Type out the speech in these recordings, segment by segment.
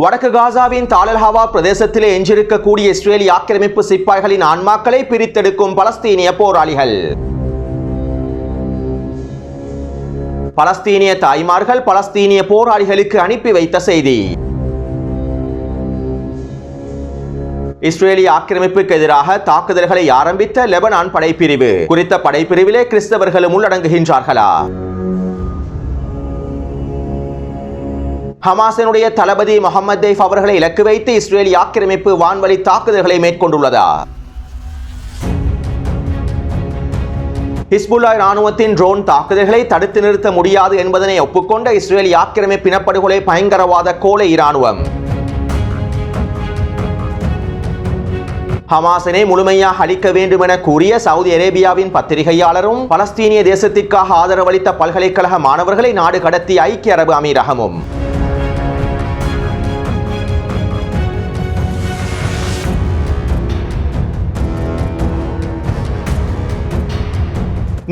வடக்கு காசாவின் தாலல்ஹாவா பிரதேசத்திலே எஞ்சிருக்கக்கூடிய இஸ்ரேலிய ஆக்கிரமிப்பு சிப்பாய்களின் ஆன்மாக்களை பிரித்தெடுக்கும் பலஸ்தீனிய போராளிகள். பலஸ்தீனிய தாய்மார்கள் பலஸ்தீனிய போராளிகளுக்கு அனுப்பி வைத்த செய்தி. இஸ்ரேலிய ஆக்கிரமிப்புக்கு எதிராக தாக்குதல்களை ஆரம்பித்த லெபனான் படைப்பிரிவு. குறித்த படைப்பிரிவிலே கிறிஸ்தவர்களும் உள்ளடங்குகின்றார்களா? ஹமாஸினுடைய தளபதி முகமது தெய்ப் அவர்களை இலக்கு வைத்து இஸ்ரேல் ஆக்கிரமிப்பு வான்வழி தாக்குதல்களை மேற்கொண்டுள்ளதா? ஹிஸ்புல்லா ராணுவத்தின் ட்ரோன் தாக்குதல்களை தடுத்து நிறுத்த முடியாது என்பதனை ஒப்புக்கொண்ட இஸ்ரேல் ஆக்கிரமிப்பு இனப்படுகொலை பயங்கரவாத கோலை இராணுவம். ஹமாஸினை முழுமையாக அளிக்க வேண்டும் என கூறிய சவுதி அரேபியாவின் பத்திரிகையாளரும் பலஸ்தீனிய தேசத்திற்காக ஆதரவளித்த பல்கலைக்கழக மாணவர்களை நாடு கடத்திய ஐக்கிய அரபு அமீரகமும்.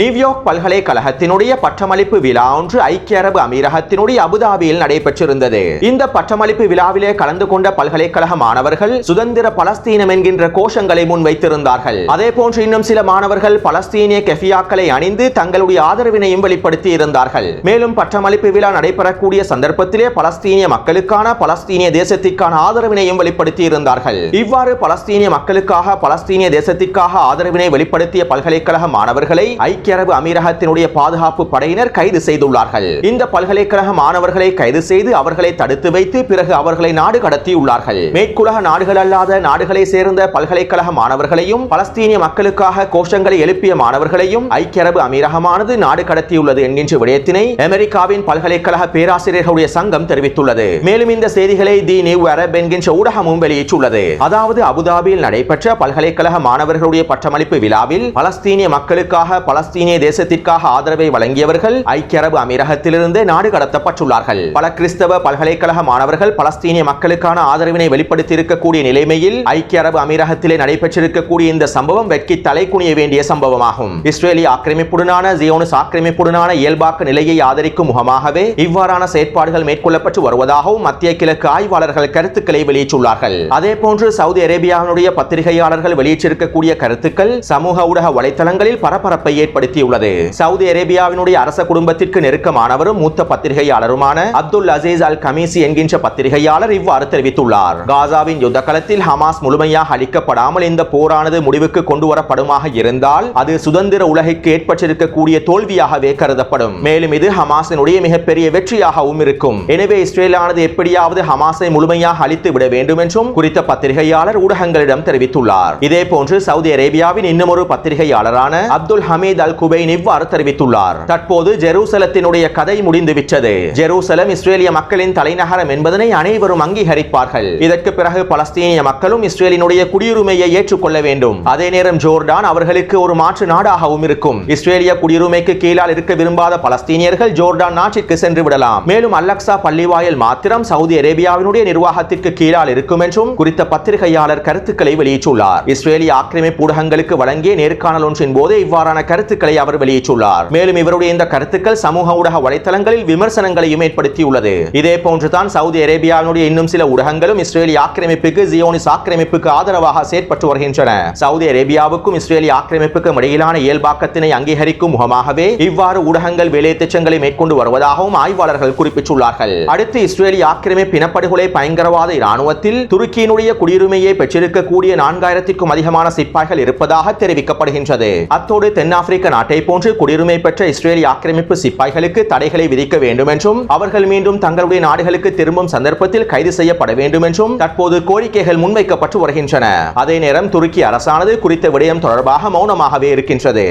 நியூயார்க் பல்கலைக்கழகத்தினுடைய பட்டமளிப்பு விழா ஒன்று ஐக்கிய அரபு அமீரகத்தினுடைய அபுதாபியில் நடைபெற்றிருந்தது. இந்த பட்டமளிப்பு விழாவிலே கலந்து கொண்ட பல்கலைக்கழக மாணவர்கள் சுதந்திர பலஸ்தீனம் என்கின்ற கோஷங்களை முன்வைத்திருந்தார்கள். அதே போன்று இன்னும் சில மாணவர்கள் பலஸ்தீனிய கெஃபியாக்களை அணிந்து தங்களுடைய ஆதரவினையும் வெளிப்படுத்தி இருந்தார்கள் மேலும் பட்டமளிப்பு விழா நடைபெறக்கூடிய சந்தர்ப்பத்திலே பலஸ்தீனிய மக்களுக்கான பலஸ்தீனிய தேசத்திற்கான ஆதரவினையும் வெளிப்படுத்தி இருந்தார்கள் இவ்வாறு பலஸ்தீனிய மக்களுக்காக பலஸ்தீனிய தேசத்திற்காக ஆதரவினை வெளிப்படுத்திய பல்கலைக்கழக மாணவர்களை ஐக்கிய அரபு அமீரகத்தினுடைய பாதுகாப்பு படையினர் கைது செய்துள்ளார்கள். இந்த பல்கலைக்கழக மாணவர்களை கைது செய்து அவர்களை தடுத்து வைத்து பிறகு அவர்களை நாடு கடத்தியுள்ளார்கள். மேற்குலக நாடுகள் அல்லாத நாடுகளை சேர்ந்த பல்கலைக்கழக மாணவர்களையும் பலஸ்தீனிய மக்களுக்காக கோஷங்களை எழுப்பிய மாணவர்களையும் ஐக்கிய அரபு அமீரகமானது நாடு கடத்தியுள்ளது என்கின்ற விடயத்தினை அமெரிக்காவின் பல்கலைக்கழக பேராசிரியர்களுடைய சங்கம் தெரிவித்துள்ளது. மேலும் இந்த செய்திகளை தி நியூ அரப் என்கின்ற ஊடகமும் வெளியிட்டுள்ளது. அதாவது அபுதாபியில் நடைபெற்ற பல்கலைக்கழக மாணவர்களுடைய பட்டமளிப்பு விழாவில் பலஸ்தீனிய மக்களுக்காக பலஸ்தீன் பாலஸ்தீனிய தேசத்திற்காக ஆதரவை வழங்கியவர்கள் ஐக்கிய அரபு அமீரகத்திலிருந்து நாடு கடத்தப்பட்டுள்ளார்கள். பல கிறிஸ்தவ பல்கலைக்கழக மாணவர்கள் பலஸ்தீனிய மக்களுக்கான ஆதரவினை வெளிப்படுத்தியிருக்கக்கூடிய நிலைமையில் ஐக்கிய அரபு அமீரகத்திலே நடைபெற்றிருக்கக்கூடிய இந்த சம்பவம் வெட்கி தலை குனிய வேண்டிய சம்பவமாகும். இஸ்ரேலிய ஆக்கிரமிப்புடனான ஜியோனிஸ் ஆக்கிரமிப்புடனான இயல்பாக்க நிலையை ஆதரிக்கும் முகமாகவே இவ்வாறான செயற்பாடுகள் மேற்கொள்ளப்பட்டு வருவதாகவும் மத்திய கிழக்கு ஆய்வாளர்கள் கருத்துக்களை வெளியிட்டுள்ளார்கள். அதே போன்று சவுதி அரேபியாவினுடைய பத்திரிகையாளர்கள் வெளியிட்டிருக்கக்கூடிய கருத்துக்கள் சமூக ஊடக வலைத்தளங்களில் பரபரப்பை ஏற்படுத்தியுள்ளது சவுதி அரேபியாவினுடைய அரச குடும்பத்திற்கு நெருக்கமானவரும் மூத்த பத்திரிகையாளருமான அப்துல் அசீஸ் அல் கமீசி என்கின்ற பத்திரிகையாளர் இவ்வாறு தெரிவித்துள்ளார். காசாவின் யுத்த களத்தில் ஹமாஸ் முழுமையாக அளிக்கப்படாமல் இந்த போரானது முடிவுக்கு கொண்டு வரப்படுமாக இருந்தால் அது சுதந்திர உலகிற்கு ஏற்பட்டிருக்கக்கூடிய தோல்வியாகவே கருதப்படும். மேலும் இது ஹமாஸினுடைய மிகப்பெரிய வெற்றியாகவும் இருக்கும். எனவே இஸ்ரேலானது எப்படியாவது ஹமாஸை முழுமையாக அழித்து விட வேண்டும் என்றும் குறித்த பத்திரிகையாளர் ஊடகங்களிடம் தெரிவித்துள்ளார். இதே போன்று சவுதி அரேபியாவின் இன்னும் ஒரு பத்திரிகையாளரான அப்துல் ஹமீத் அல் குபைன் இவ்வாறு தெரிவித்துள்ளார். தற்போது ஜெருசலத்தினுடைய கதை முடிந்து விட்டது. ஜெருசலம் இஸ்ரேலிய மக்களின் தலைநகரம் என்பதனை அனைவரும் அங்கீகரிப்பார்கள். இதற்கு பிறகு பலஸ்தீனிய மக்களும் இஸ்ரேலினுடைய குடியுரிமையை ஏற்றுக்கொள்ள வேண்டும். அதே நேரம் ஜோர்டான் அவர்களுக்கு ஒரு மாற்று நாடாகவும் இருக்கும். இஸ்ரேலிய குடியுரிமைக்கு கீழால் இருக்க விரும்பாத பலஸ்தீனியர்கள் ஜோர்டான் நாட்டிற்கு சென்று விடலாம். மேலும் அல்லக்சா பள்ளிவாயல் மாத்திரம் சவுதி அரேபியாவினுடைய நிர்வாகத்திற்கு கீழால் இருக்கும் என்றும் குறித்த பத்திரிகையாளர் கருத்துக்களை வெளியிட்டுள்ளார். இஸ்ரேலிய ஆக்கிரமிப்பு ஊடகங்களுக்கு வழங்கிய நேர்காணல் ஒன்றின் போது இவ்வாறான கருத்து அவர் வெளியிட்டுள்ளார். மேலும் இவருடைய இந்த கருத்துக்கள் சமூக ஊடக வலைத்தளங்களில் விமர்சனங்களையும் ஏற்படுத்தியுள்ளது. இதே போன்றுதான் சவுதி அரேபியாவினுடைய இன்னும் சில ஊடகங்களும் இஸ்ரேலிய ஆக்கிரமிப்புக்கு ஜியோனிஸ் ஆக்கிரமிப்புக்கு ஆதரவாக செயற்பட்டு வருகின்றன. சவுதி அரேபியாவுக்கும் இஸ்ரேலிய ஆக்கிரமிப்புக்கும் இடையிலான இயல்பாக்கத்தினை அங்கீகரிக்கும் முகமாகவே இவ்வாறு ஊடகங்கள் வேலை திட்டங்களை மேற்கொண்டு வருவதாகவும் ஆய்வாளர்கள் குறிப்பிட்டுள்ளார்கள். அடுத்து இஸ்ரேலிய ஆக்கிரமிப்பு இனப்படுகொலை பயங்கரவாத இராணுவத்தில் துருக்கியினுடைய குடியுரிமையை பெற்றிருக்கக்கூடிய நான்காயிரத்திற்கும் அதிகமான சிப்பாய்கள் இருப்பதாக தெரிவிக்கப்படுகின்றது. அத்தோடு தென்னாப்பிரிக்க நாட்டை போன்று குடியுரிமை பெற்ற இஸ்ரேலிய ஆக்கிரமிப்பு சிப்பாய்களுக்கு தடைகளை விதிக்க வேண்டும் என்றும் அவர்கள் மீண்டும் தங்களுடைய நாடுகளுக்கு திரும்பும் சந்தர்ப்பத்தில் கைது செய்யப்பட வேண்டும் என்றும் தற்போது கோரிக்கைகள் முன்வைக்கப்பட்டு வருகின்றன. அதே நேரம் துருக்கி அரசானது குறித்த விடயம் தொடர்பாக மௌனமாகவே இருக்கின்றது.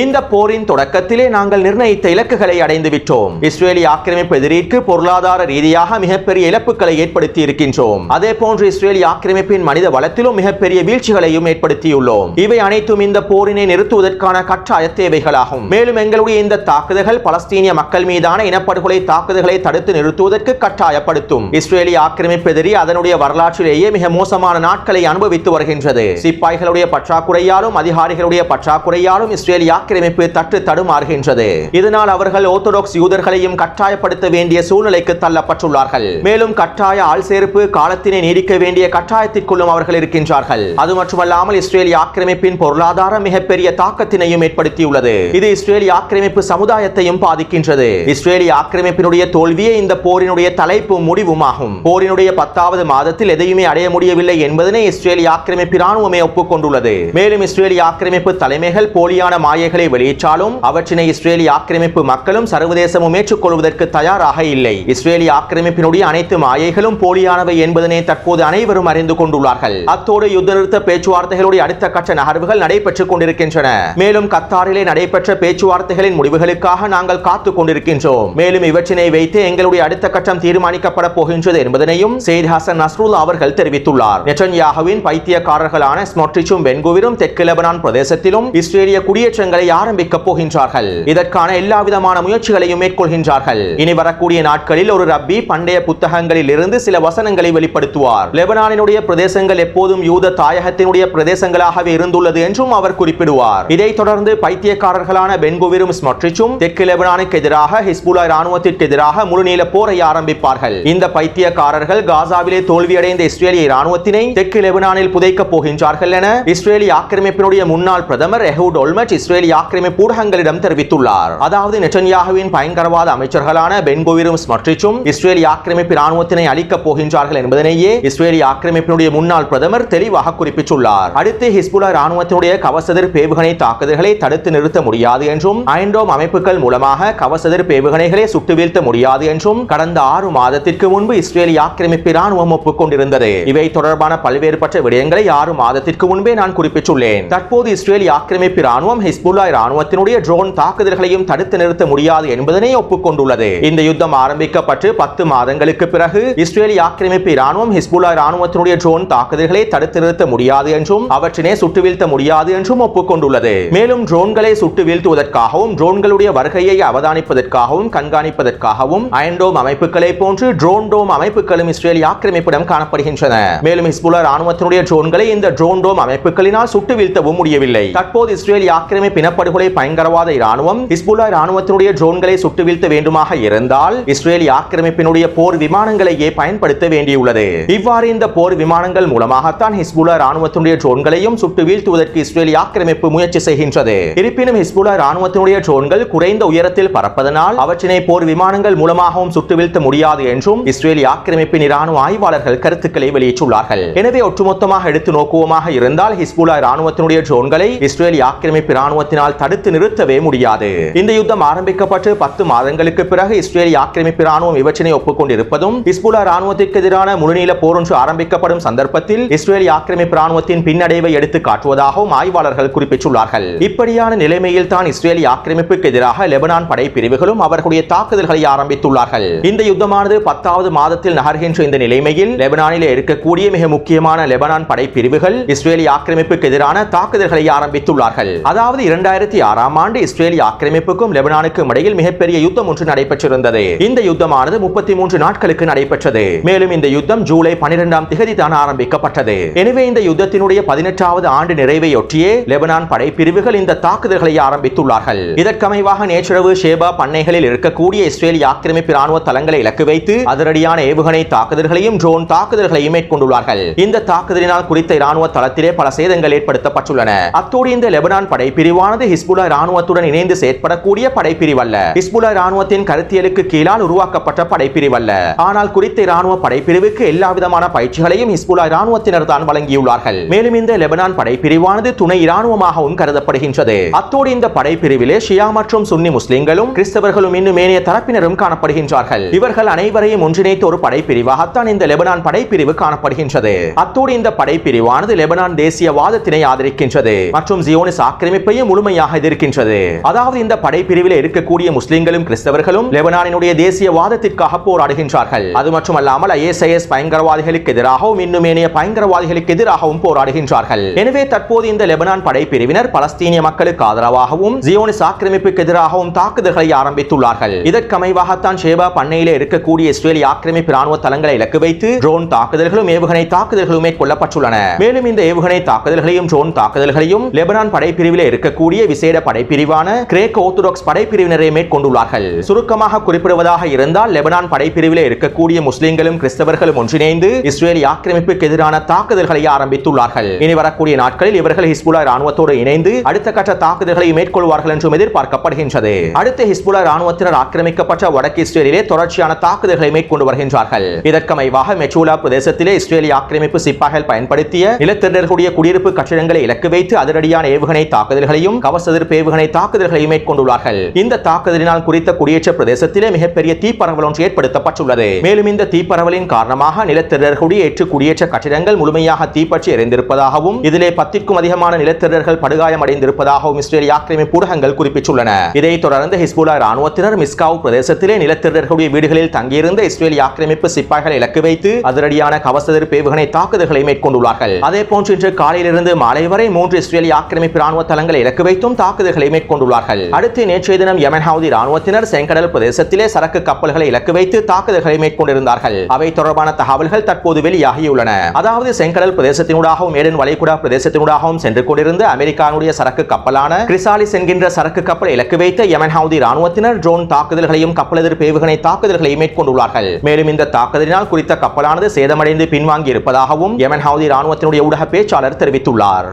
இந்த போரின் தொடக்கத்திலே நாங்கள் நிர்ணயித்த இலக்குகளை அடைந்து விட்டோம். இஸ்ரேலிய ஆக்கிரமிப்பு எதிரிற்கு பொருளாதார ரீதியாக மிகப்பெரிய இழப்புகளை ஏற்படுத்தி இருக்கின்றோம். அதே போன்று இஸ்ரேலிய ஆக்கிரமிப்பின் மனித வளத்திலும் மிகப்பெரிய வீழ்ச்சிகளையும் ஏற்படுத்தியுள்ளோம். இவை அனைத்தும் இந்த போரினை நிறுத்துவதற்கான கட்டாய தேவைகளாகும். மேலும் எங்களுடைய இந்த தாக்குதல்கள் பலஸ்தீனிய மக்கள் மீதான இனப்படுகொலை தாக்குதல்களை தடுத்து நிறுத்துவதற்கு கட்டாயப்படுத்தும். இஸ்ரேலிய ஆக்கிரமிப்பு எதிரி அதனுடைய வரலாற்றிலேயே மிக மோசமான நாட்களை அனுபவித்து வருகின்றது. சிப்பாய்களுடைய பற்றாக்குறையாலும் அதிகாரிகளுடைய பற்றாக்குறையாலும் இஸ்ரேலிய ஆக்கிரமிப்பு தட்டு தடுமாறுகின்றது. இதனால் அவர்கள் ஓர்த்தடாக்ஸ் யூதர்களையும் கட்டாயப்படுத்த வேண்டிய சூழ்நிலைக்கு தள்ளப்பட்டுள்ளார்கள். மேலும் கட்டாய ஆள் சேர்ப்பு காலத்தினை நீடிக்க வேண்டிய கட்டாயத்திற்குள்ளும் அவர்கள் இருக்கின்றார்கள். அது மட்டுமல்லாமல் இஸ்ரேலிய ஆக்கிரமிப்பின் பொருளாதார மிகப்பெரிய தாக்கத்தினையும் ஏற்படுத்தியுள்ளது. இது இஸ்ரேலிய ஆக்கிரமிப்பு சமுதாயத்தையும் பாதிக்கின்றது. இஸ்ரேலிய ஆக்கிரமிப்பினுடைய தோல்வியே இந்த போரினுடைய தலைப்பும் முடிவும் ஆகும் போரினுடைய பத்தாவது மாதத்தில் எதையுமே அடைய முடியவில்லை என்பதனை இஸ்ரேலிய ஆக்கிரமிப்பு ராணுவமே ஒப்புக்கொண்டுள்ளது. மேலும் இஸ்ரேலிய ஆக்கிரமிப்பு தலைமைகள் போலியான மாய ஆணைகளை வெளியிட்டாலும் அவற்றினை இஸ்ரேலிய ஆக்கிரமிப்பு மக்களும் சர்வதேசமும் ஏற்றுக்கொள்வதற்கு தயாராக இல்லை. இஸ்ரேலிய ஆக்கிரமிப்பினுடைய அனைத்து மாயைகளும் போலியானவை என்பதனை தற்போது அனைவரும் அறிந்து கொண்டுள்ளார்கள். அத்தோடு யுத்த நிறுத்த பேச்சுவார்த்தைகளுடைய அடுத்த கட்ட நகர்வுகள் நடைபெற்றுக் கொண்டிருக்கின்றன. மேலும் கத்தாரிலே நடைபெற்ற பேச்சுவார்த்தைகளின் முடிவுகளுக்காக நாங்கள் காத்துக் கொண்டிருக்கின்றோம். மேலும் இவற்றினை வைத்து எங்களுடைய அடுத்த கட்டம் தீர்மானிக்கப்பட போகின்றது என்பதனையும் செயித் ஹசன் நஸ்ருல்லா அவர்கள் தெரிவித்துள்ளார். நெட்டன்யாகுவின் பைத்தியக்காரர்களான ஸ்மொட்ரிச்சும் பென்குவிரும் தெற்கு லெபனான் பிரதேசத்திலும் இஸ்ரேலிய குடியேற்றங்கள் ஆரம்பிக்கப் போகின்றார்கள். இதற்கான எல்லா விதமான முயற்சிகளையும் மேற்கொள்கின்றார்கள். இனி வரக்கூடிய நாட்களில் ஒரு ரப்பி பண்டைய புத்தகங்களில் இருந்து சில வசனங்களை வெளிப்படுத்துவார். லெபனானினுடைய பிரதேசங்கள் எப்போதும் யூத தாயகத்தினுடைய பிரதேசங்களாகவே இருந்துள்ளது என்றும் அவர் குறிப்பிடுவார். இதைத் தொடர்ந்து பைத்தியக்காரர்களான பென்குவிரும் ஸ்மொட்ரிச்சும் தெற்கு லெபனானுக்கு எதிராக ஹிஸ்புலா ராணுவத்திற்கு எதிராக முழுநீள போரை ஆரம்பிப்பார்கள். இந்த பைத்தியக்காரர்கள் காசாவிலே தோல்வியடைந்த இஸ்ரேலிய ராணுவத்தினை தெற்கு லெபனானில் புதைக்கப் போகின்றார்கள் என இஸ்ரேலிய ஆக்கிரமிப்பினுடைய முன்னாள் பிரதமர் எஹூட் ஒல்மட் இஸ்ரேலிய ஆக்கிரமிப்பு ஊடகங்களிடம் தெரிவித்துள்ளார். அதாவது நெட்டன்யாகுவின் பயங்கரவாத அமைச்சர்களான பென்கோவிரும் ஸ்மர்டிச்சும் இஸ்ரேலிய ஆக்கிரமிப்பு ராணுவத்தினை அளிக்கப் போகின்றார்கள் என்பதனையே இஸ்ரேலிய ஆக்கிரமிப்பினுடைய முன்னாள் பிரதமர் தெளிவாக குறிப்பிட்டுள்ளார். அடுத்து ஹிஸ்புல்லா ராணுவத்தினுடைய கவசதிர் பேவுகணை தாக்குதல்களை தடுத்து நிறுத்த முடியாது என்றும் ஐண்டோம் அமைப்புகள் மூலமாக கவசதிர் பேவுகணைகளை சுட்டு வீழ்த்த முடியாது என்றும் கடந்த ஆறு மாதத்திற்கு முன்பு இஸ்ரேலிய ஆக்கிரமிப்பு ராணுவம் ஒப்புக்கொண்டிருந்தது. இவை தொடர்பான பல்வேறுபட்ட விடயங்களை ஆறு மாதத்திற்கு முன்பே நான் குறிப்பிட்டுள்ளேன். தற்போது இஸ்ரேலிய ஆக்கிரமிப்பு ராணுவம் ஹிஸ்புல்லா ராணுவத்தினுடைய ட்ரோன் தாக்குதல்களையும் தடுத்து நிறுத்த முடியாது என்பதனை ஒப்புக்கொண்டுள்ளது. இந்த யுத்தம் ஆரம்பிக்கப்பட்டு பத்து மாதங்களுக்கு பிறகு இஸ்ரேலிய ஆக்கிரமிப்பு ராணுவம் ஹிஸ்புல்லா ராணுவத்தினுடைய ட்ரோன் தாக்குதல்களை தடுத்து நிறுத்த முடியாது என்றும் அவற்றினை சுட்டு வீழ்த்த முடியாது என்றும் ஒப்புக்கொண்டுள்ளது. மேலும் ட்ரோன்களை சுட்டு வீழ்த்துவதற்காகவும் ட்ரோன்களுடைய வருகையை அவதானிப்பதற்காகவும் கண்காணிப்பதற்காகவும் அயன்டோம் அமைப்புகளை போன்று ட்ரோன் டோம் அமைப்புகளும் இஸ்ரேலிய ஆக்கிரமிப்பிடம் காணப்படுகின்றன. மேலும் ஹிஸ்புல்லா ராணுவத்தினுடைய ட்ரோன்களை இந்த ட்ரோன் டோம் அமைப்புகளினால் சுட்டு வீழ்த்தவும் முடியவில்லை. தற்போது இஸ்ரேலிய ஆக்கிரமிப்பு இனப்படுகொலை பயங்கரவாத இராணுவம் ஹிஸ்புல்லா இராணுவத்தினுடைய ட்ரோன்களை சுட்டு வீழ்த்த வேண்டுமாக இருந்தால் இஸ்ரேல் ஆக்கிரமிப்பினுடைய போர் விமானங்களையே பயன்படுத்த வேண்டியுள்ளது. இவ்வாறு இந்த போர் விமானங்கள் மூலமாகத்தான் ஹிஸ்புல்லா இராணுவத்தினுடைய ட்ரோன்களையும் சுட்டு வீழ்த்துவதற்கு இஸ்ரேல் ஆக்கிரமிப்பு முயற்சி செய்கின்றது. இருப்பினும் ஹிஸ்புல்லா இராணுவத்தினுடைய ட்ரோன்கள் குறைந்த உயரத்தில் பறப்பதனால் அவற்றினை போர் விமானங்கள் மூலமாகவும் சுட்டு வீழ்த்த முடியாது என்றும் இஸ்ரேலிய ஆக்கிரமிப்பின் இராணுவ ஆய்வாளர்கள் கருத்துக்களை வெளியிட்டுள்ளார்கள். எனவே ஒட்டுமொத்தமாக எடுத்து நோக்குவோமாக இருந்தால் ஹிஸ்புல்லா இராணுவத்தினுடைய ட்ரோன்களை இஸ்ரேலிய ஆக்கிரமிப்பு இராணுவத்தின் ராணுவத்தினால் தடுத்து நிறுத்தவே முடியாது. இந்த யுத்தம் ஆரம்பிக்கப்பட்டு பத்து மாதங்களுக்கு பிறகு இஸ்ரேலிய ஆக்கிரமிப்பு ராணுவம் இவற்றினை ஒப்புக்கொண்டிருப்பதும் ஹிஸ்புல்லா ராணுவத்திற்கு எதிரான முழுநீள போர் ஒன்று ஆரம்பிக்கப்படும் சந்தர்ப்பத்தில் இஸ்ரேலிய ஆக்கிரமிப்பு ராணுவத்தின் பின்னடைவை எடுத்து காட்டுவதாகவும் ஆய்வாளர்கள் குறிப்பிட்டுள்ளார்கள். இப்படியான நிலைமையில் தான் இஸ்ரேலிய ஆக்கிரமிப்புக்கு எதிராக லெபனான் படைப்பிரிவுகளும் அவர்களுடைய தாக்குதல்களை ஆரம்பித்துள்ளார்கள். இந்த யுத்தமானது பத்தாவது மாதத்தில் நகர்கின்ற இந்த நிலைமையில் லெபனானில் இருக்கக்கூடிய மிக முக்கியமான லெபனான் படைப்பிரிவுகள் இஸ்ரேலி இஸ்ரேலிய ஆக்கிரமிப்புக்கு எதிரான தாக்குதல்களை ஆரம்பித்துள்ளார்கள். அதாவது இரண்டு இரண்டாயிரத்தி ஆறாம் ஆண்டு இஸ்ரேலிய ஆக்கிரமிப்புக்கும் லெபனானுக்கும் இடையில் மிகப்பெரிய யுத்தம் ஒன்று நடைபெற்றிருந்தது. இந்த யுத்தமானது முப்பத்தி மூன்று நாட்களுக்கு நடைபெற்றது. மேலும் இந்த யுத்தம் ஜூலை பனிரெண்டாம் திகதி தான் ஆரம்பிக்கப்பட்டது. எனவே இந்த யுத்தத்தினுடைய பதினெட்டாவது ஆண்டு நிறைவையொட்டியே லெபனான் படைப்பிரிவுகள் இந்த தாக்குதல்களை ஆரம்பித்துள்ளார்கள். இதற்கமைவாக நேற்றிரவு ஷேபா பண்ணைகளில் இருக்கக்கூடிய இஸ்ரேலிய ஆக்கிரமிப்பு ராணுவ தளங்களை இலக்கு வைத்து அதிரடியான ஏவுகணை தாக்குதல்களையும் ட்ரோன் தாக்குதல்களையும் மேற்கொண்டுள்ளார்கள். இந்த தாக்குதலினால் குறித்த இராணுவ தளத்திலே பல சேதங்கள் ஏற்படுத்தப்பட்டுள்ளன. அத்தோடு இந்த லெபனான் படைப்பிரிவான படைப்பிரிவானது ஹிஸ்புல்லா ராணுவத்துடன் இணைந்து செயற்படக்கூடிய படைப்பிரிவல்ல. ஹிஸ்புல்லா ராணுவத்தின் கருத்தியலுக்கு கீழால் உருவாக்கப்பட்ட படைப்பிரிவல்ல. ஆனால் குறித்த ராணுவ படைப்பிரிவுக்கு எல்லா விதமான பயிற்சிகளையும் ஹிஸ்புல்லா ராணுவத்தினர் தான் வழங்கியுள்ளார்கள். மேலும் இந்த லெபனான் படைப்பிரிவானது துணை இராணுவமாகவும் கருதப்படுகின்றது. அத்தோடு இந்த படைப்பிரிவிலே ஷியா மற்றும் சுன்னி முஸ்லிம்களும் கிறிஸ்தவர்களும் இன்னும் ஏனைய தரப்பினரும் காணப்படுகின்றார்கள். இவர்கள் அனைவரையும் ஒன்றிணைத்த ஒரு படைப்பிரிவாகத்தான் இந்த லெபனான் படைப்பிரிவு காணப்படுகின்றது. அத்தோடு இந்த படைப்பிரிவானது லெபனான் தேசியவாதத்தினை ஆதரிக்கின்றது மற்றும் ஜியோனிஸ் ஆக்கிரமிப்பையும் முழுமையாக எதிர்க்கின்றது அதாவது இந்த படைப்பிரிவில் இருக்கக்கூடிய முஸ்லிம்களும் கிறிஸ்தவர்களும் லெபனானினுடைய தேசியவாதத்திற்காக போராடுகின்றார்கள். அது மட்டுமல்லாமல் ஐஎஸ்ஐஎஸ் பயங்கரவாதிகளுக்கு எதிராகவும் இன்னும் ஏனைய பயங்கரவாதிகளுக்கு எதிராகவும் போராடுகின்றார்கள். எனவே தற்போது இந்த லெபனான் படைப்பிரிவினர் பலஸ்தீனிய மக்களுக்கு ஆதரவாகவும் ஜியோனிஸ் ஆக்கிரமிப்புக்கு எதிராகவும் தாக்குதல்களை ஆரம்பித்துள்ளார்கள். இதற்கமைவாகத்தான் ஷேபா பண்ணையிலே இருக்கக்கூடிய இஸ்ரேலிய ஆக்கிரமிப்பு ராணுவ தளங்களை இலக்கு வைத்து ட்ரோன் தாக்குதல்களும் ஏவுகணை தாக்குதல்களும் மேற்கொள்ளப்பட்டுள்ளன. மேலும் இந்த ஏவுகணை தாக்குதல்களையும் ட்ரோன் தாக்குதல்களையும் லெபனான் படைப்பிரிவிலே இருக்கக்கூடிய கூடிய விசேட படைப்பிரிவான கிரேக்க ஆர்த்தடாக்ஸ் படைப்பிரிவினரை மேற்கொண்டுள்ளார்கள். சுருக்கமாக குறிப்பிடுவதாக இருந்தால் லெபனான் படைப்பிரிவிலே இருக்கக்கூடிய முஸ்லிம்களும் கிறிஸ்தவர்களும் ஒன்றிணைந்து இஸ்ரேலிய ஆக்கிரமிப்புக்கு எதிரான தாக்குதல்களை ஆரம்பித்துள்ளார்கள். இனி வரக்கூடிய நாட்களில் இவர்கள் ஹிஸ்புல்லா ராணுவத்தோடு இணைந்து அடுத்த கட்ட தாக்குதல்களை மேற்கொள்வார்கள் என்றும் எதிர்பார்க்கப்படுகின்றது. அடுத்த ஹிஸ்புல்லா ராணுவத்தினர் ஆக்கிரமிக்கப்பட்ட வடக்கு இஸ்ரேலிலே தொடர்ச்சியான தாக்குதல்களை மேற்கொண்டு வருகின்றார்கள். இதற்கமைவாக மெச்சூலா பிரதேசத்திலே இஸ்ரேலிய ஆக்கிரமிப்பு சிப்பாய்கள் பயன்படுத்திய நிலத்தினர்களுடைய குடியிருப்பு கட்டிடங்களை இலக்கு வைத்து அதிரடியான ஏவுகணை தாக்குதல்களையும் கவச எதிர்ப்பு ஏவுகணை தாக்குதல்களை மேற்கொண்டுள்ளார்கள். இந்த தாக்குதலினால் குறித்த குடியேற்ற பிரதேசத்திலே மிகப்பெரிய தீப்பரவல் ஒன்று ஏற்படுத்தப்பட்டுள்ளது. மேலும் இந்த தீப்பரவலின் காரணமாக நிலத்திரர்களுடைய ஏற்று குடியேற்ற கட்டிடங்கள் முழுமையாக தீப்பற்றி எரிந்திருப்பதாகவும் இதிலே பத்திற்கும் அதிகமான நிலத்திரர்கள் படுகாயம் அடைந்திருப்பதாகவும் ஆக்கிரமிப்பு ஊடகங்கள் குறிப்பிட்டுள்ளன. இதைத் தொடர்ந்து ஹிஸ்புல்லா ராணுவத்தினர் மிஸ்காவ் பிரதேசத்திலே நிலத்திரர்களுடைய வீடுகளில் தங்கியிருந்த இஸ்ரேல் ஆக்கிரமிப்பு சிப்பாய்களை இலக்கு வைத்து அதிரடியான கவசதிர் பேவுகணை தாக்குதல்களை மேற்கொண்டுள்ளார்கள். அதே போன்று இன்று காலையிலிருந்து மாலை வரை மூன்று இஸ்ரேலிய ஆக்கிரமிப்பு ராணுவ தளங்களை இலக்கு வைத்தும் தாக்குதல்களை மேற்கொண்டுள்ளார்கள். அடுத்து நேற்றைய தினம் யமன் ஹவுதி ராணுவத்தினர் செங்கடல் பிரதேசத்திலே சரக்கு கப்பல்களை இலக்கு வைத்து தாக்குதல்களை மேற்கொண்டிருந்தார்கள். அவை தொடர்பான தகவல்கள் தற்போது வெளியாகியுள்ளன. அதாவது செங்கடல் பிரதேசத்தினூடாகவும் ஏடன் வளைகுடா பிரதேசத்தினூடாகவும் சென்று கொண்டிருந்த அமெரிக்கானுடைய சரக்கு கப்பலான கிரிசாலிஸ் என்கின்ற சரக்கு கப்பலை இலக்கு வைத்த யமன் ஹவுதி ராணுவத்தினர் ட்ரோன் தாக்குதல்களையும் கப்பல் எதிர்ப்பு ஏவுகணை தாக்குதல்களையும் மேற்கொண்டுள்ளார்கள். மேலும் இந்த தாக்குதலினால் குறித்த கப்பலானது சேதமடைந்து பின்வாங்கி இருப்பதாகவும் யமன் ஹவுதி ராணுவத்தினுடைய ஊடக பேச்சாளர் தெரிவித்துள்ளார்.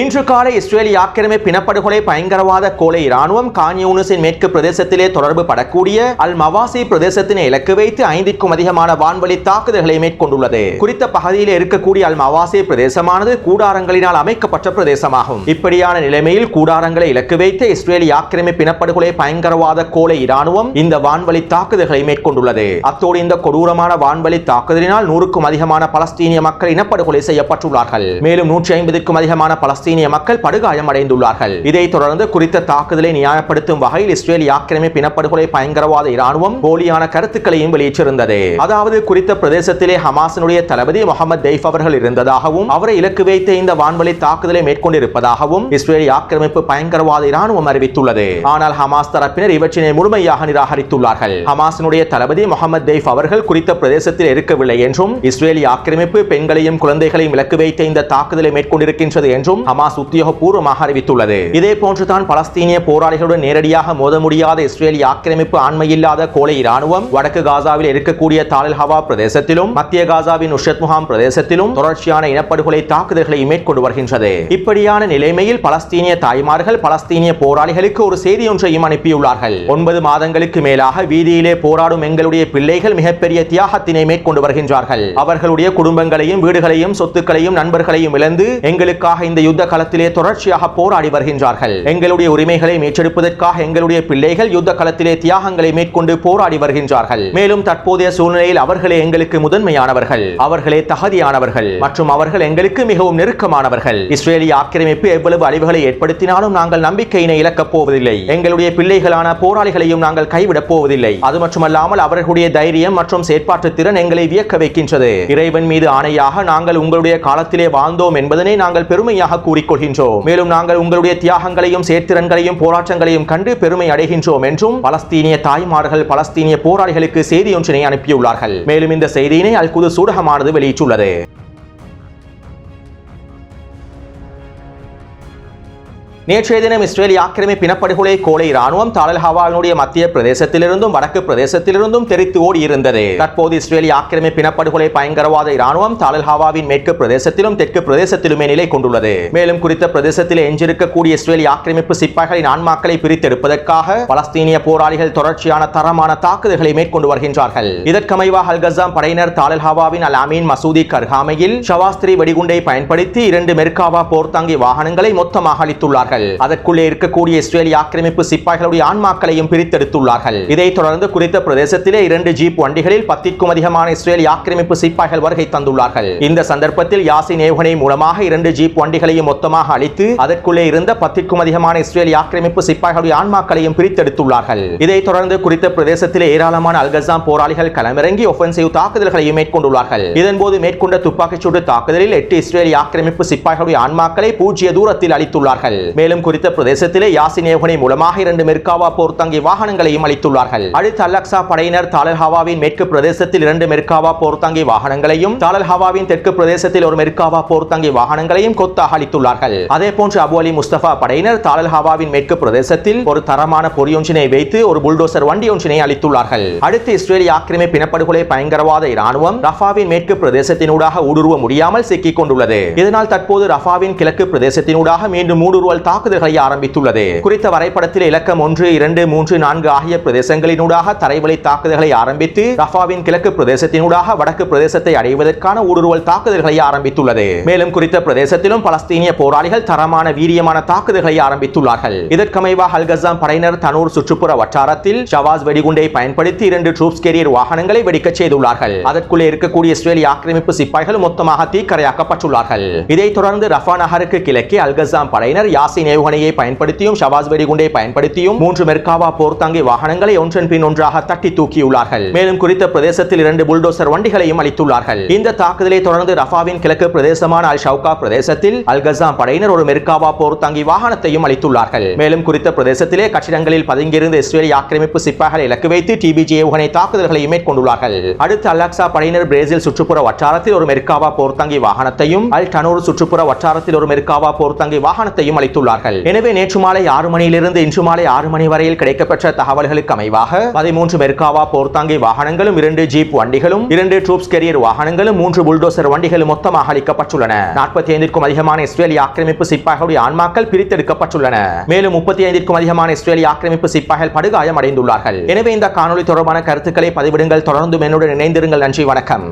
இன்று காலை இஸ்ரேலிய ஆக்கிரமிப்பு இனப்படுகொலை பயங்கரவாத கோலை இராணுவம் கான்யூனிஸின் மேற்கு பிரதேசத்திலே தொடர்பு படக்கூடிய அல் மவாசி பிரதேசத்தினை இலக்கு வைத்து ஐந்திற்கும் அதிகமான வான்வழி தாக்குதல்களை மேற்கொண்டுள்ளது. குறித்த பகுதியில் இருக்கக்கூடிய அல் மவாசி பிரதேசமானது கூடாரங்களினால் அமைக்கப்பட்ட பிரதேசமாகும். இப்படியான நிலைமையில் கூடாரங்களை இலக்கு வைத்து இஸ்ரேலிய ஆக்கிரமிப்பு இனப்படுகொலை பயங்கரவாத கோலை இராணுவம் இந்த வான்வழி தாக்குதல்களை மேற்கொண்டுள்ளது. அத்தோடு இந்த கொடூரமான வான்வழி தாக்குதலினால் நூறுக்கும் அதிகமான பலஸ்தீனிய மக்கள் இனப்படுகொலை செய்யப்பட்டுள்ளார்கள். மேலும் நூற்றி ஐம்பதுக்கும் அதிகமான பாலஸ்தீனிய மக்கள் படுகாயம் அடைந்துள்ளார்கள் இதைத் தொடர்ந்து குறித்த தாக்குதலை நியாயப்படுத்தும் வகையில் இஸ்ரேலிய ஆக்கிரமிப்பு இனப்படுகொலை பயங்கரவாத இராணுவம் போலியான கருத்துக்களையும் வெளியிட்டிருந்தது. அதாவது குறித்த பிரதேசத்திலே ஹமாசனுடைய தளபதி முகமது தெய்ஃப் அவர்கள் இருந்ததாகவும் அவரை இலக்கு வைத்த இந்த வான்வழி தாக்குதலை மேற்கொண்டிருப்பதாகவும் இஸ்ரேலிய ஆக்கிரமிப்பு பயங்கரவாத இராணுவம் அறிவித்துள்ளது. ஆனால் ஹமாஸ் தரப்பினர் இவற்றினை முழுமையாக நிராகரித்துள்ளார்கள். ஹமாசனுடைய தளபதி முகமது தெய்ஃப் அவர்கள் குறித்த பிரதேசத்தில் இருக்கவில்லை என்றும் இஸ்ரேலிய ஆக்கிரமிப்பு பெண்களையும் குழந்தைகளையும் இலக்கு வைத்த இந்த தாக்குதலை மேற்கொண்டிருக்கின்றது என்றும் ஹமாஸ் உத்தியோகபூர்வமாக அறிவித்துள்ளது. இதே போன்றுதான் பலஸ்தீனிய போராளிகளுடன் நேரடியாக மோத முடியாத இஸ்ரேலிய ஆக்கிரமிப்பு ஆண்மையில்லாத கோலை இராணுவம் வடக்கு காசாவில் இருக்கக்கூடிய தாலில் ஹவா பிரதேசத்திலும் மத்திய காசாவின் உஷத் முகாம் பிரதேசத்திலும் தொடர்ச்சியான இனப்படுகொலை தாக்குதல்களை மேற்கொண்டு வருகின்றது. இப்படியான நிலைமையில் பலஸ்தீனிய தாய்மார்கள் பலஸ்தீனிய போராளிகளுக்கு ஒரு செய்தி ஒன்றையும் அனுப்பியுள்ளார்கள். ஒன்பது மாதங்களுக்கு மேலாக வீதியிலே போராடும் எங்களுடைய பிள்ளைகள் மிகப்பெரிய தியாகத்தினை மேற்கொண்டு வருகின்றார்கள். அவர்களுடைய குடும்பங்களையும் வீடுகளையும் சொத்துக்களையும் நண்பர்களையும் இழந்து எங்களுக்காக இந்த யுத்த களத்திலே தொடர்ச்சியாக போராடி வருகின்றார்கள். எங்களுடைய உரிமைகளை மீட்டெடுப்பதற்காக எங்களுடைய பிள்ளைகள் யுத்த களத்திலே தியாகங்களை மேற்கொண்டு போராடி வருகின்றார்கள். மேலும் தற்போதைய சூழ்நிலையில் அவர்களே எங்களுக்கு முதன்மையானவர்கள். அவர்களே தகுதியானவர்கள். மற்றும் அவர்கள் எங்களுக்கு மிகவும் நெருக்கமானவர்கள். இஸ்ரேலிய ஆக்கிரமிப்பு எவ்வளவு அழிவுகளை ஏற்படுத்தினாலும் நாங்கள் நம்பிக்கையினை இழக்கப் போவதில்லை. எங்களுடைய பிள்ளைகளான போராளிகளையும் நாங்கள் கைவிடப் போவதில்லை. அது மட்டுமல்லாமல் அவர்களுடைய தைரியம் மற்றும் செயற்பாட்டு திறன் எங்களை வியக்க வைக்கின்றது. இறைவன் மீது ஆணையாக நாங்கள் உங்களுடைய காலத்திலே வாழ்ந்தோம் என்பதனை நாங்கள் பெருமையாக கூறிக்கொள்கின்றோம். மேலும் நாங்கள் உங்களுடைய தியாகங்களையும் செயற்திறன்களையும் போராட்டங்களையும் கண்டு பெருமை அடைகின்றோம் என்றும் பலஸ்தீனிய தாய்மார்கள் பலஸ்தீனிய போராளிகளுக்கு செய்தி ஒன்றினை அனுப்பியுள்ளார்கள். மேலும் இந்த செய்தியினை அல் குது சூடகமானது வெளியிட்டுள்ளது. நேற்றைய தினம் இஸ்ரேலிய ஆக்கிரமிப்பு இனப்படுகொலை கோலை ராணுவம் தாலல் ஹவாவினுடைய மத்திய பிரதேசத்திலிருந்தும் வடக்கு பிரதேசத்திலிருந்தும் தெரித்து ஓடி இருந்தது தற்போது இஸ்ரேலிய ஆக்கிரமிப்பு இனப்படுகொலை பயங்கரவாத ராணுவம் தாலல் ஹவாவின் மேற்கு பிரதேசத்திலும் தெற்கு பிரதேசத்திலுமே நிலை கொண்டுள்ளது. மேலும் குறித்த பிரதேசத்தில் எஞ்சிருக்கக்கூடிய இஸ்ரேலிய ஆக்கிரமிப்பு சிப்பாய்களின் ஆன்மாக்களை பிரித்தெடுப்பதற்காக பலஸ்தீனிய போராளிகள் தொடர்ச்சியான தரமான தாக்குதல்களை மேற்கொண்டு வருகின்றார்கள். இதற்கமைவாக அல்கசாம் படையினர் தாலல் ஹவாவின் அல் அமீன் மசூதி கர்ஹாமையில் ஷவாஸ்திரி வெடிகுண்டை பயன்படுத்தி இரண்டு மெர்காவா போர்த்தாங்கி வாகனங்களை மொத்தமாக அளித்துள்ளார்கள் கொண்டார்கள் அதற்குள்ளே இருக்கக்கூடிய இஸ்ரேலிய ஆக்கிரமிப்பு சிப்பாய்களுடைய ஆன்மாக்களையும் பிரித்தெடுத்துள்ளார்கள். இதைத் தொடர்ந்து குறித்த பிரதேசத்திலே இரண்டு ஜீப் வண்டிகளில் பத்திற்கும் அதிகமான இஸ்ரேலிய ஆக்கிரமிப்பு சிப்பாய்கள் வருகை தந்துள்ளார்கள். இந்த சந்தர்ப்பத்தில் யாசின் ஏவுகணை மூலமாக இரண்டு ஜீப் வண்டிகளையும் மொத்தமாக அழித்து அதற்குள்ளே இருந்த பத்திற்கும் அதிகமான இஸ்ரேலிய ஆக்கிரமிப்பு சிப்பாய்களுடைய ஆன்மாக்களையும் பிரித்தெடுத்துள்ளார்கள். இதைத் தொடர்ந்து குறித்த பிரதேசத்திலே ஏராளமான அல்கசாம் போராளிகள் களமிறங்கி ஒஃபென்சிவ் தாக்குதல்களையும் மேற்கொண்டுள்ளார்கள். இதன்போது மேற்கொண்ட துப்பாக்கிச்சூடு தாக்குதலில் எட்டு இஸ்ரேலிய ஆக்கிரமிப்பு சிப்பாய்களுடைய ஆன்மாக்களை பூஜ்ஜிய தூரத்தில் அளித்துள்ளார்கள் மேலும் குறித்த பிரதேசத்திலே யாசின் ஏவுகணை மூலமாக இரண்டு மெர்காவா போர் தங்கி வாகனங்களையும் அளித்துள்ளார்கள். அடுத்து அலக்சா படையினர் தாலல்ஹாவாவின் மேற்கு பிரதேசத்தில் இரண்டு மெர்காவா போர் தங்கி வாகனங்களையும் தாலல்ஹாவாவின் தெற்கு பிரதேசத்தில் ஒரு மெர்காவா போர் தங்கி வாகனங்களையும் கொத்தாக அளித்துள்ளார்கள். அதே போன்று அபு அலி முஸ்தபா படையினர் தாலல்ஹாவாவின் மேற்கு பிரதேசத்தில் ஒரு தரமான பொறியொன்றினை வைத்து ஒரு புல்டோசர் வண்டி ஒன்றினை அளித்துள்ளார்கள். அடுத்து இஸ்ரேலிய ஆக்கிரமிப்பு இனப்படுகொலை பயங்கரவாத இராணுவம் ரஃபாவின் மேற்கு பிரதேசத்தினூடாக ஊடுருவ முடியாமல் சிக்கிக் கொண்டுள்ளது. இதனால் தற்போது ரஃபாவின் கிழக்கு பிரதேசத்தினூடாக மீண்டும் ஊடுருவல் தாக்குதல்களை ஆரம்பித்துள்ளது. குறித்த வரைபடத்தில் இலக்கம் ஒன்று இரண்டு மூன்று நான்கு ஆகிய பிரதேசங்களினூடாக தரைவழி தாக்குதல்களை ஆரம்பித்து ரஃபாவின் கிழக்கு பிரதேசத்தினூடாக வடக்கு பிரதேசத்தை அடைவதற்கான ஊடுருவல் தாக்குதல்களை ஆரம்பித்துள்ளது. மேலும் குறித்த பிரதேசத்திலும் பலஸ்தீனிய போராளிகள் தரமான வீரியமான தாக்குதல்களை ஆரம்பித்துள்ளார்கள். இதற்கமைவாக அல்கசாம் படையினர் தனூர் சுற்றுப்புற வட்டாரத்தில் ஷவாஸ் வெடிகுண்டை பயன்படுத்தி இரண்டு ட்ரூப்ஸ் கேரியர் வாகனங்களை வெடிக்கச் செய்துள்ளார்கள். அதற்குள்ளே இருக்கக்கூடிய இஸ்ரேலிய ஆக்கிரமிப்பு சிப்பாய்கள் மொத்தமாக தீக்கரையாக்கப்பட்டுள்ளார்கள். இதைத் தொடர்ந்து ரஃபா நகருக்கு கிழக்கே அல்கசாம் படையினர் யாசின் ஏவுகணையை பயன்படுத்தியும் ஷவாஸ் வெடிகுண்டை பயன்படுத்தியும் மூன்று மெர்காவா போர்த்தாங்கி வாகனங்களை ஒன்றன் பின் ஒன்றாக தட்டி தூக்கியுள்ளார்கள். மேலும் குறித்த பிரதேசத்தில் இரண்டு புல்டோசர் வண்டிகளையும் அளித்துள்ளார்கள். இந்த தாக்குதலை தொடர்ந்து ரஃபாவின் கிழக்கு பிரதேசமான அல் ஷவுகா பிரதேசத்தில் அல்கசாம் படையினர் ஒரு மெர்காவா போர்த்தாங்கி வாகனத்தையும் அளித்துள்ளார்கள். மேலும் குறித்த பிரதேசத்திலே கட்டிடங்களில் பதுங்கியிருந்த இஸ்ரேலிய ஆக்கிரமிப்பு சிப்பாய்களை இலக்கு வைத்து டிபிஜி ஏவுகணை தாக்குதல்களை மேற்கொண்டுள்ளார்கள். அடுத்து அலக்சா படையினர் பிரேசில் சுற்றுப்புற வட்டாரத்தில் ஒரு மெர்காவா போர்த்தாங்கி வாகனத்தையும் அல் டனூர் சுற்றுப்புற வட்டாரத்தில் ஒரு மெர்காவா போர்த்தாங்கி வாகனத்தையும் தெரிவித்துள்ளார்கள் எனவே நேற்று மாலை ஆறு மணியிலிருந்து இன்று மாலை ஆறு மணி வரையில் கிடைக்கப்பெற்ற தகவல்களுக்கு அமைவாக பதிமூன்று மெர்காவா போர்த்தாங்கி வாகனங்களும் இரண்டு ஜீப் வண்டிகளும் இரண்டு ட்ரூப்ஸ் கெரியர் வாகனங்களும் மூன்று புல்டோசர் வண்டிகளும் மொத்தமாக அளிக்கப்பட்டுள்ளன. நாற்பத்தி ஐந்திற்கும் அதிகமான இஸ்ரேலிய ஆக்கிரமிப்பு சிப்பாய்களுடைய ஆன்மாக்கள் பிரித்தெடுக்கப்பட்டுள்ளன. மேலும் முப்பத்தி ஐந்திற்கும் அதிகமான இஸ்ரேலிய ஆக்கிரமிப்பு சிப்பாய்கள் படுகாயம் அடைந்துள்ளார்கள் எனவே இந்த காணொலி தொடர்பான கருத்துக்களை பதிவிடுங்கள். தொடர்ந்து என்னுடன் இணைந்திருங்கள். நன்றி வணக்கம்.